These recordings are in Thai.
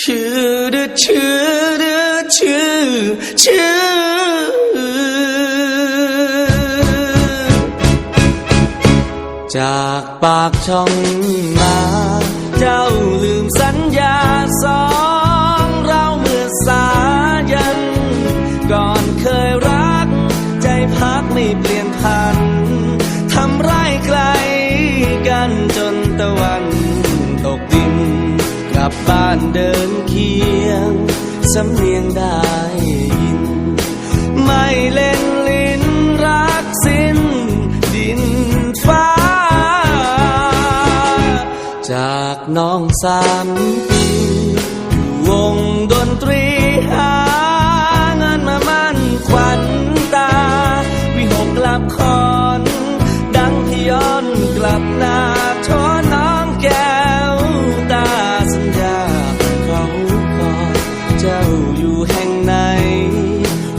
ชื่อดชื่อดชื่อชื่อจากปากช่องมา เจ้าลืมสัญญาสองเราเมื่อสายัน ก่อนเคยรัก ใจพักไม่เปลี่ยน สำเนียงได้ยิน ไม่เล่นลิ้นรักสิ้นดินฟ้า จากน้องสามปีวงดนตรี อยู่แห่งไหน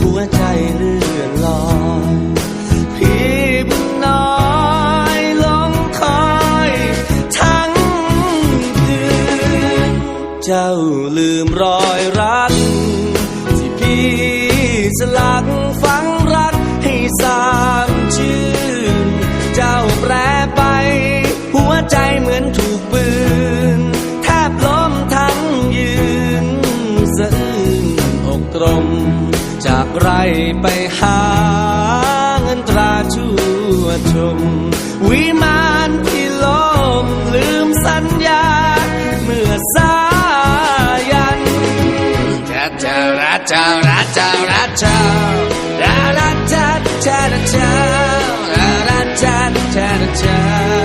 หัวใจเลื่อนลอยพี่บุญน้อยลงคอยทั้งคืน เจ้าลืมรอยรัก ที่พี่สลักฝังรักให้สามชื่น เจ้าแปรไป หัวใจเหมือนถูกปืน มจากไรไปหาเงินตราชั่วชม วิมานที่ลมลืมสัญญา เมื่อสายันจะเจอรักเจ้ารักเจ้ารักเจ้ารักรักเจ้าเจ้าเจ้ารักรักเจ้าเจ้า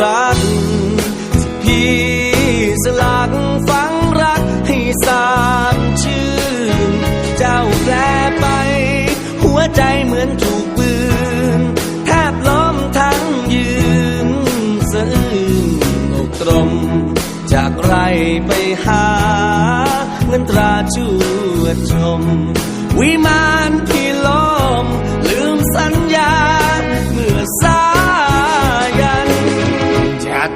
รักพี่สลักฝังรักให้สามชื่น เจ้าแปลไป หัวใจเหมือนถูกปืน แทบล้มทั้งยืนสะอื้นอกตรม จากไรไปหา เงินตราชวชม วิมานที